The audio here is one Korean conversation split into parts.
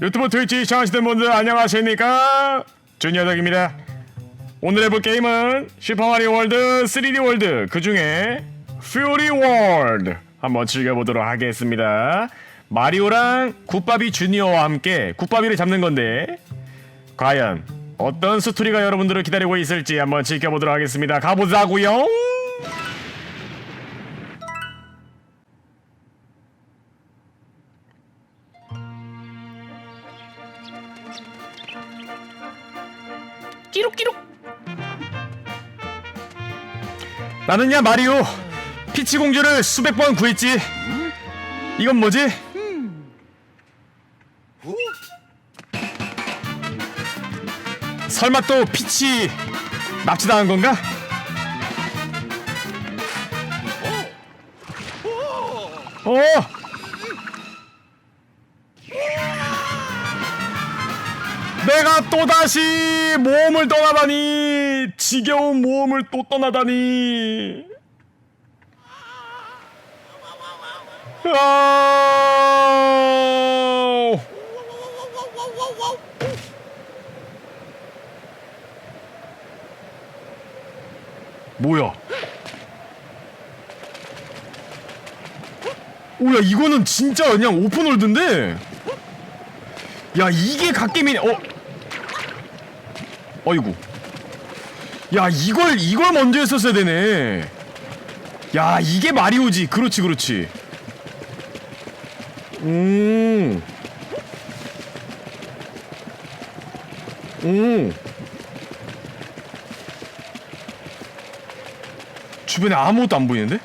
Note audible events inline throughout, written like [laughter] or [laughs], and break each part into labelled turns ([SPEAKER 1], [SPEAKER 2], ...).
[SPEAKER 1] 유튜브 트위치 시청하시는 분들 안녕하십니까? 준여덕입니다. 오늘 해볼 게임은 슈퍼마리오 월드 3D 월드 그 중에 퓨리 월드 한번 즐겨보도록 하겠습니다. 마리오랑 굿바비 주니어와 함께 굿바비를 잡는 건데 과연 어떤 스토리가 여러분들을 기다리고 있을지 한번 지켜보도록 하겠습니다. 가보자고요 나는야 마리오 피치 공주를 수백 번 구했지 이건 뭐지? 설마 또 피치 납치당한 건가? 어! 내가 또다시 모험을 떠나다니 지겨운 모험을 또 떠나다니. 아. 뭐야? 오야 이거는 진짜 그냥 오픈월드인데? 야 이게 갓게임이네. 어 어이구 야 이걸 이걸 먼저 했었어야 되네 야 이게 마리오지 그렇지 그렇지 음. 오. 주변에 아무것도 안 보이는데?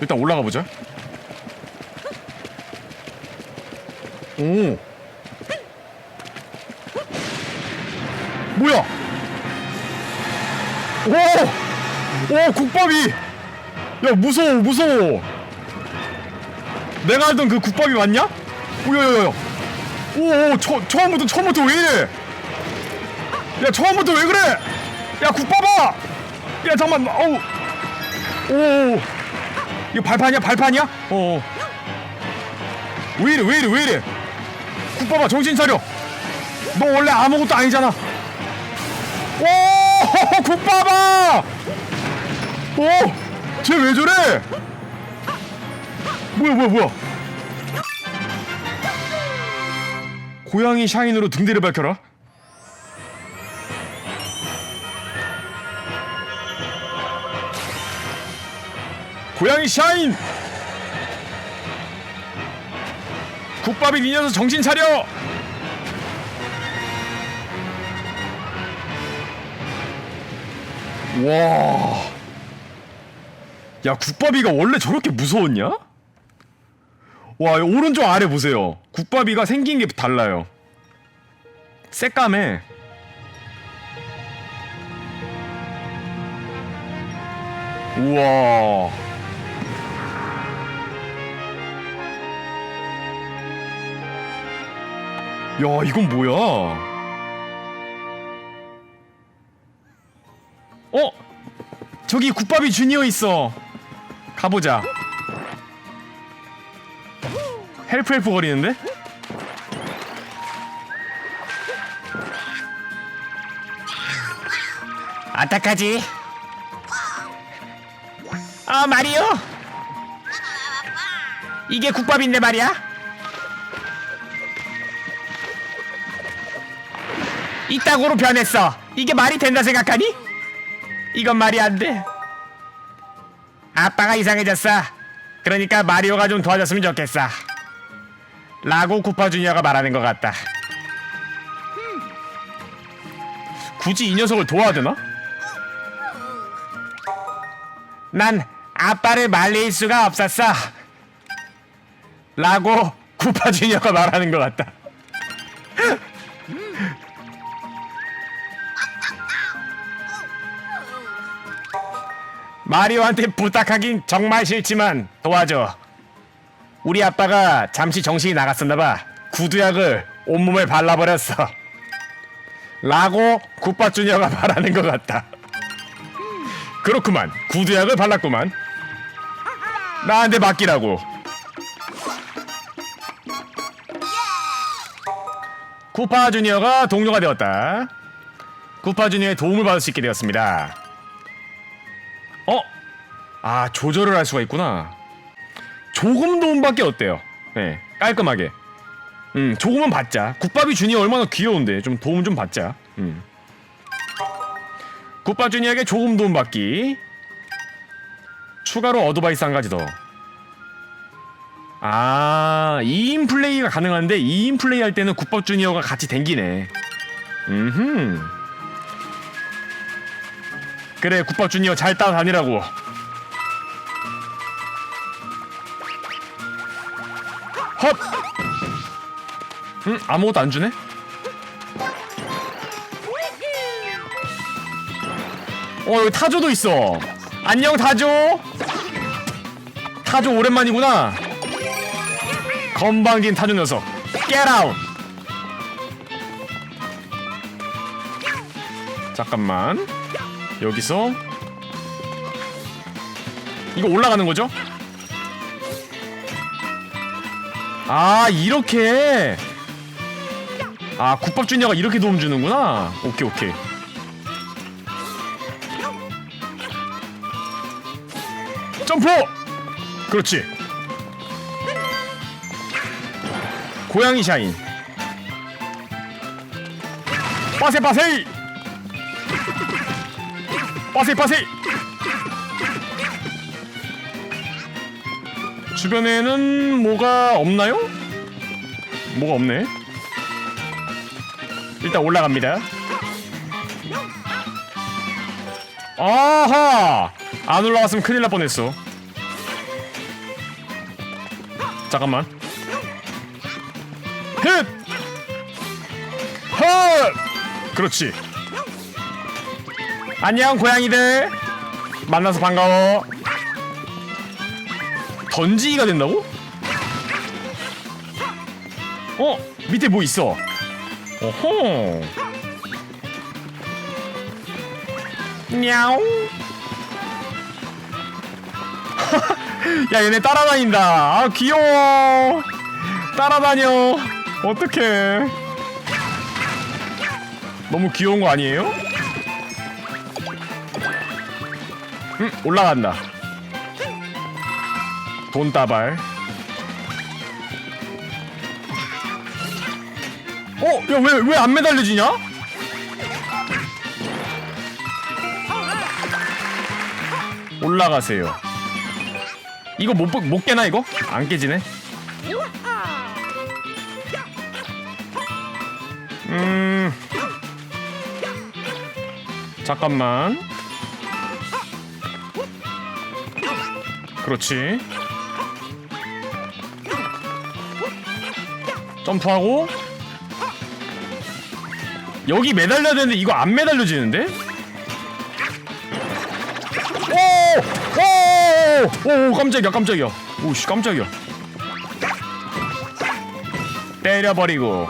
[SPEAKER 1] 일단 올라가 보자. 오. 뭐야? 오! 오, 국밥이! 야, 무서워, 무서워! 내가 알던 그 국밥이 맞냐? 오야야야! 오, 오, 처, 처음부터, 처음부터 왜 이래? 야, 처음부터 왜 그래? 야, 국밥아! 야, 잠깐만, 어우! 오, 오, 이거 발판이야, 발판이야? 어. 어. 왜 이래, 왜 이래, 왜 이래? 국밥아, 정신 차려! 너 원래 아무것도 아니잖아! 오! 국밥아! 오! 쟤 왜 저래? 뭐야 뭐야 뭐야 고양이 샤인으로 등대를 밝혀라 고양이 샤인 국밥이 니 녀석 정신 차려 와. 야, 국밥이가 원래 저렇게 무서웠냐? 와, 이 오른쪽 아래 보세요. 국밥이가 생긴 게 달라요. 새까매. 우와. 야, 이건 뭐야? 저기 국밥이 주니어 있어. 가보자. 헬프 헬프 거리는데? 어떡하지? 아 마리오? 이게 국밥인데 말이야? 이따구로 변했어. 이게 말이 된다 생각하니? 이건 말이 안 돼. 아빠가 이상해졌어. 그러니까 마리오가 좀 도와줬으면 좋겠어. 라고 쿠파 주니어가 말하는 것 같다. 굳이 이 녀석을 도와야 되나? 난 아빠를 말릴 수가 없었어. 라고 쿠파 주니어가 말하는 것 같다. 마리오한테 부탁하긴 정말 싫지만 도와줘. 우리 아빠가 잠시 정신이 나갔었나봐. 구두약을 온몸에 발라버렸어. 라고 굿바주니어가 [laughs] 말하는 것 같다. 그렇구만. 구두약을 발랐구만. 나한테 맡기라고. 구파 주니어가 동료가 되었다. 구파 주니어의 도움을 받을 수 있게 되었습니다. 어? 아 조절을 할 수가 있구나. 조금 도움밖에 어때요? 네, 깔끔하게. 음, 조금은 받자. 국밥이 주니어 얼마나 귀여운데 좀 도움 좀 받자. 음. 국밥 주니어에게 조금 도움 받기. 추가로 어드바이스 한 가지 더. 아, 2인 플레이가 가능한데 2인 플레이 할 때는 국밥 주니어가 같이 댕기네. 음흠. 그래, 국밥 주니어 잘 따라다니라고. 헛! 음, 아무것도 안 주네? 어, 여기 타조도 있어. 안녕, 타조! 타조 오랜만이구나. 건방진 타조 녀석. Out! 잠깐만. 여기서 이거 올라가는 거죠? 아 이렇게? 아 국밥 주니어가 이렇게 도움 주는구나. 오케이 오케이. 점프! 그렇지. 고양이 샤인. 빠세 빠세 빠세 빠세 주변에는 뭐가 없나요? 뭐가 없네. 일단 올라갑니다. 아하! 안 올라갔으면 큰일 날 뻔했어. 잠깐만. 힛! 헛! 그렇지. 안녕 고양이들. 만나서 반가워. 던지기가 된다고? 어? 밑에 뭐 있어? 어허. 냐옹. [laughs] 야 얘네 따라다닌다. 아 귀여워. 따라다녀. 어떡해. 너무 귀여운 거 아니에요? 음 올라간다. 돈다발. 어? 야, 왜, 왜 안 매달려지냐? 올라가세요. 이거 못, 못- 못 깨나, 이거? 안 깨지네? 음. 잠깐만. 그렇지. 점프하고. 여기 매달려야 되는데 이거 안 매달려지는데? 오! 오! 오! 깜짝이야 깜짝이야. 오씨 깜짝이야. 때려버리고.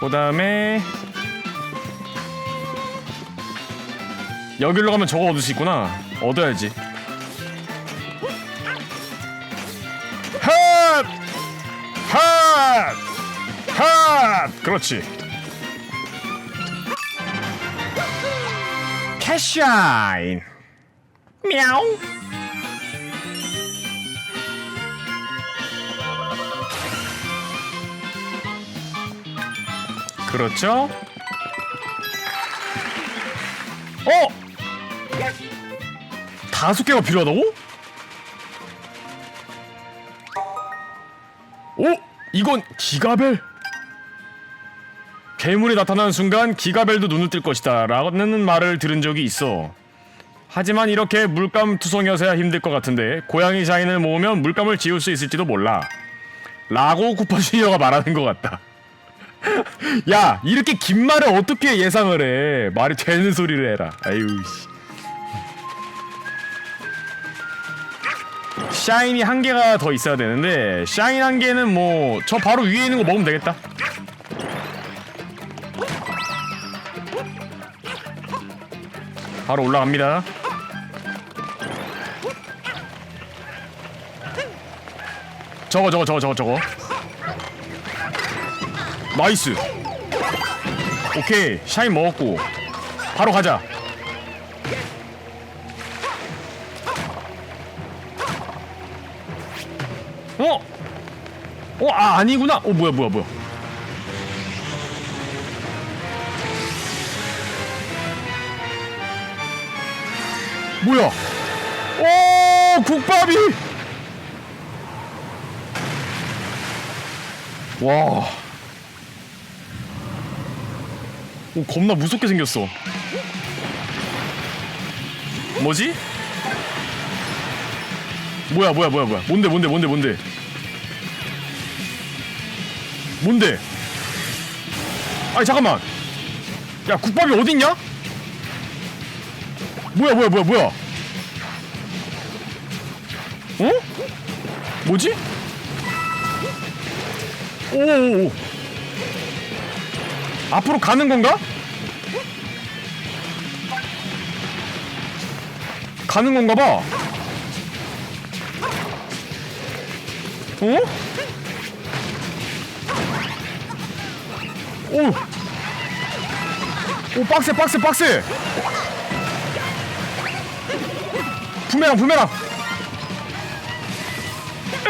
[SPEAKER 1] 그 다음에 여기로 가면 저거 얻을 수 있구나. 얻어야지 핫! 핫! 그렇지 캐샤인 мя우 그렇죠? 어? 다섯 개가 필요하다고? 이건 기가벨! 괴물이 나타나는 순간 기가벨도 눈을 뜰 것이다 라는 말을 들은 적이 있어. 하지만 이렇게 물감 투성이어서야 힘들 것 같은데 고양이 자인을 모으면 물감을 지울 수 있을지도 몰라. 라고 쿠퍼주니어가 말하는 것 같다. [laughs] 야 이렇게 긴 말을 어떻게 예상을 해? 말이 되는 소리를 해라. 아유 씨 샤인이 한 개가 더 있어야 되는데 샤인 한 개는 뭐 저 바로 위에 있는 거 먹으면 되겠다. 바로 올라갑니다. 저거 저거 저거 저거 저거. 나이스. 오케이 샤인 먹었고. 바로 가자 어? 어? 아 아니구나 어 뭐야 뭐야 뭐야 뭐야 오 국밥이 와 오, 겁나 무섭게 생겼어. 뭐지? 뭐야, 뭐야, 뭐야, 뭐야. 뭔데, 뭔데, 뭔데, 뭔데. 뭔데? 아니, 잠깐만. 야, 국밥이 어딨냐? 뭐야, 뭐야, 뭐야, 뭐야. 어? 뭐지? 오오오. 앞으로 가는 건가? 가는 건가 봐. 어? 오. 오 빡세 빡세 빡세. 부메랑 부메랑. 에.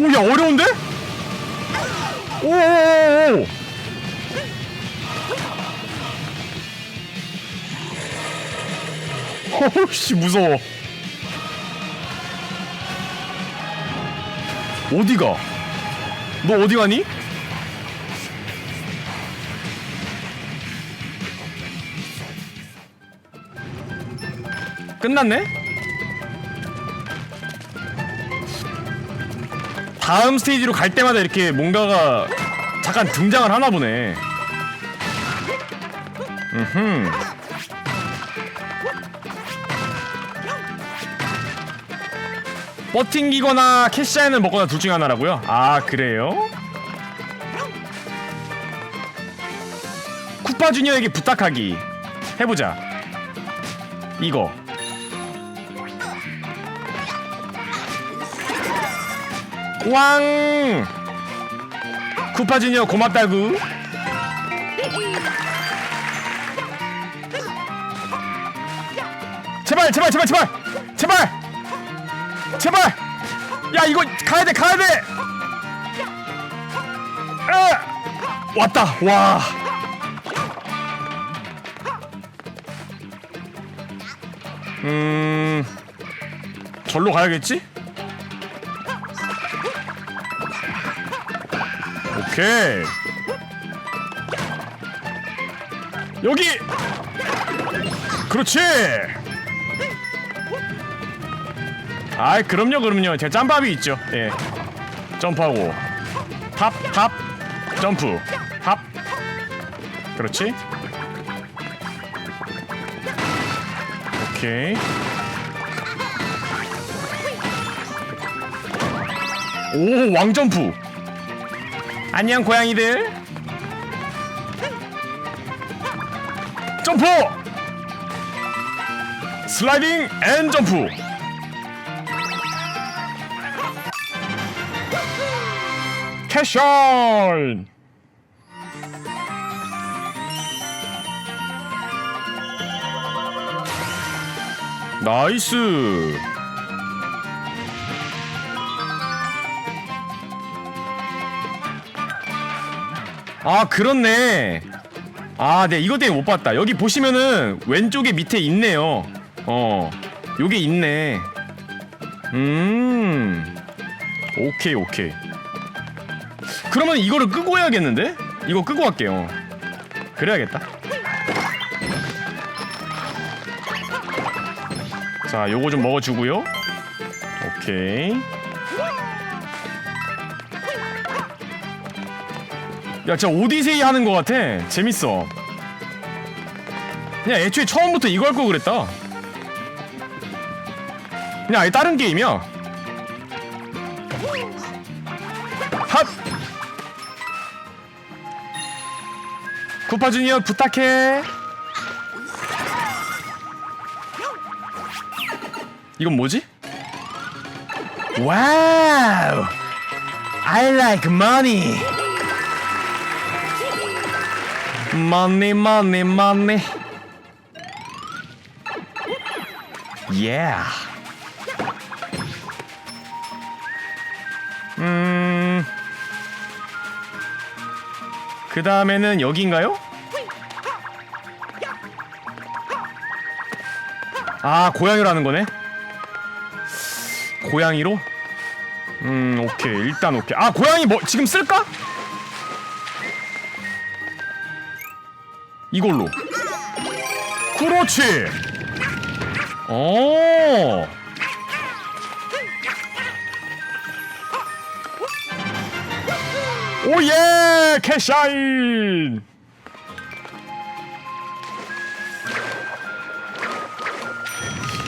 [SPEAKER 1] 오야 어려운데? 오오오오 [laughs] 어우씨 무서워 어디가? 너 어디 가니? 끝났네? 다음 스테이지로 갈 때마다 이렇게 뭔가가 잠깐 등장을 하나 보네. 음. 버팅기거나 캐시아인을 먹거나 둘 중에 하나라고요? 아 그래요? 쿠파 주니어에게 부탁하기 해보자. 이거. 왕! 쿠파 주니어 고맙다구. 제발 제발 제발 제발 제발 제발 야 이거 가야 돼 가야 돼. 아! 왔다 와. 음 절로 가야겠지? 오케이 여기 그렇지 아이 그럼요 그럼요. 제 짬밥이 있죠. 예. 점프하고. 탑 탑. 점프. 탑. 그렇지? 오케이. 오 왕점프. 안녕 고양이들. 점프! 슬라이딩 앤 점프 캐션 나이스. 아 그렇네. 아 네 이것 때문에 못 봤다. 여기 보시면은 왼쪽에 밑에 있네요. 어 요게 있네. 음. 오케이 오케이 그러면 이거를 끄고 해야겠는데? 이거 끄고 할게요. 그래야겠다. 자 요거 좀 먹어주고요. 오케이. 야 진짜 오디세이 하는 거 같아. 재밌어. 그냥 애초에 처음부터 이거 할 거 그랬다. 그냥 아예 다른 게임이야 쿠파 주니어 부탁해 이건 뭐지? 와우 I like money. Money, money, money. Yeah. 음. 그 다음에는 여기인가요? 아, 고양이로 하는 거네? 고양이로? 음, 오케이. 일단 오케이. 아, 고양이 뭐, 지금 쓸까? 이걸로. 그렇지! 어. 오예! 캐샤인!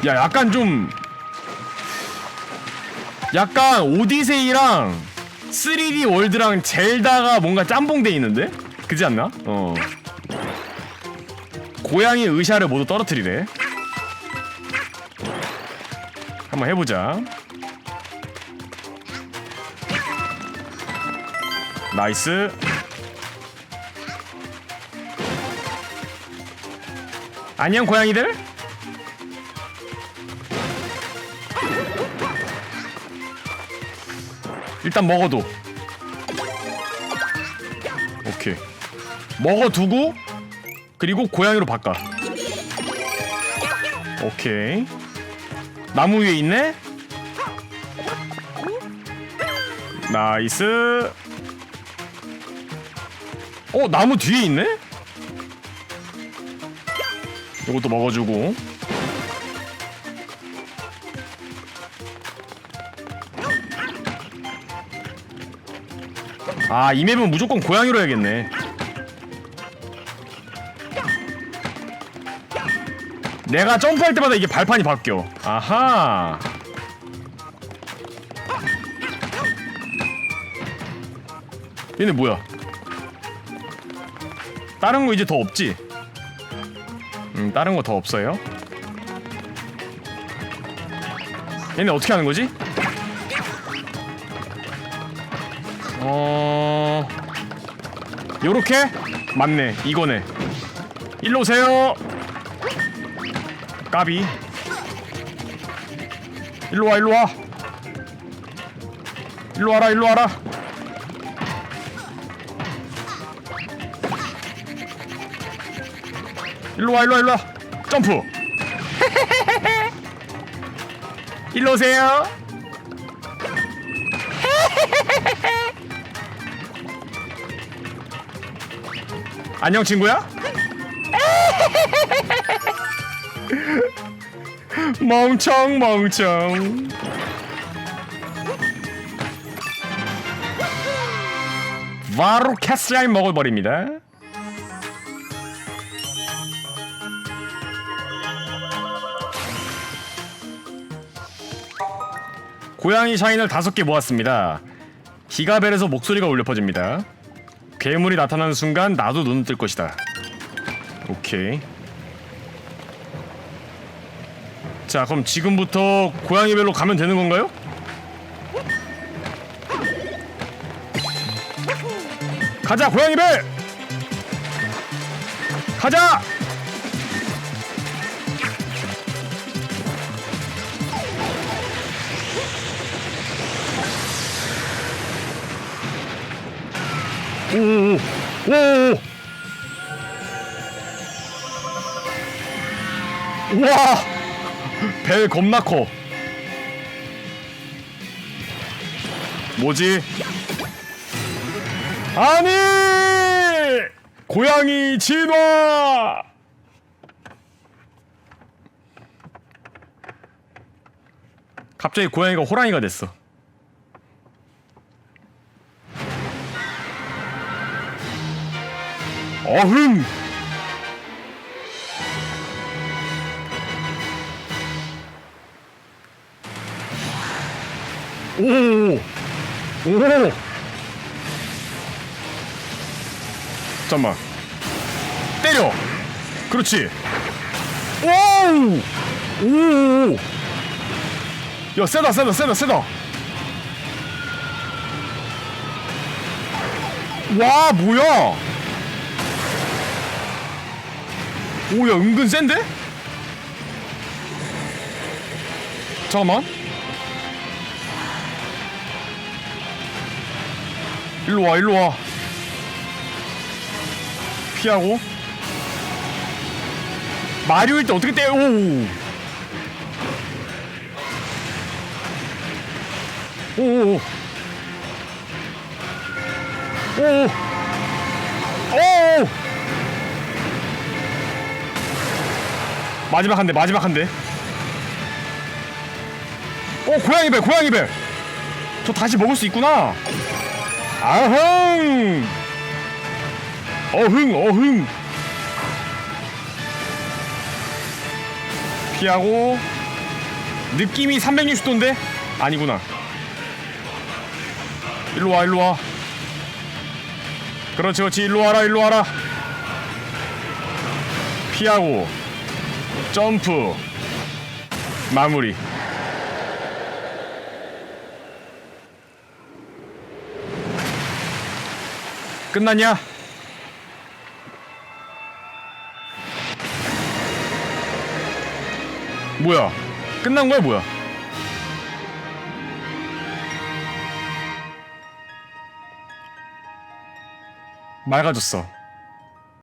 [SPEAKER 1] 야, 약간 좀 약간 오디세이랑 3D 월드랑 젤다가 뭔가 짬뽕돼 있는데? 그지 않나? 어. 고양이 의샤를 모두 떨어뜨리래. 한번 해보자. 나이스. 안녕 고양이들. 일단 먹어도. 오케이. 먹어두고 그리고 고양이로 바꿔. 오케이. 나무 위에 있네. 나이스. 어 나무 뒤에 있네. 이것도 먹어주고. 아, 이 맵은 무조건 고양이로 해야겠네. 내가 점프할 때마다 이게 발판이 바뀌어. 아하. 얘네 뭐야? 다른 거 이제 더 없지? 음, 다른 거 더 없어요? 얘네 어떻게 하는 거지? 요렇게? 맞네 이거네. 일로 오세요. 까비. 일로 와 일로 와. 일로 와라 일로 와라. 일로 와 일로 와 일로 와. 점프. [laughs] 일로 오세요 안녕 친구야? [laughs] 멍청 멍청. 바로 캐스라인 먹어버립니다. 고양이 샤인을 다섯 개 모았습니다. 기가벨에서 목소리가 울려 퍼집니다 괴물이 나타나는 순간 나도 눈을 뜰 것이다. 오케이. 자, 그럼 지금부터 고양이별로 가면 되는 건가요? 가자, 고양이별! 가자! 오오오 오오 우와. 벨 겁나 커. 뭐지? 아니! 고양이 진화! 갑자기 고양이가 호랑이가 됐어 어흥! 오! 오! 잠만. 때려. 그렇지. 오! 오! 야, 세다, 세다, 세다, 세다. 와 뭐야 오야 은근 센데? 잠깐만 일로와 일로와 피하고 마리오일 때 어떻게 때려 오 오오오 오. 오. 마지막 한 대, 마지막 한 대. 오, 고양이 배, 고양이 배. 저 다시 먹을 수 있구나. 아흥. 어흥, 어흥. 피하고 느낌이 360도인데 아니구나. 일로 와, 일로 와. 그렇지 그렇지 일로 와라 일로 와라 피하고 점프. 마무리. 끝났냐? 뭐야? 끝난 거야 뭐야? 맑아졌어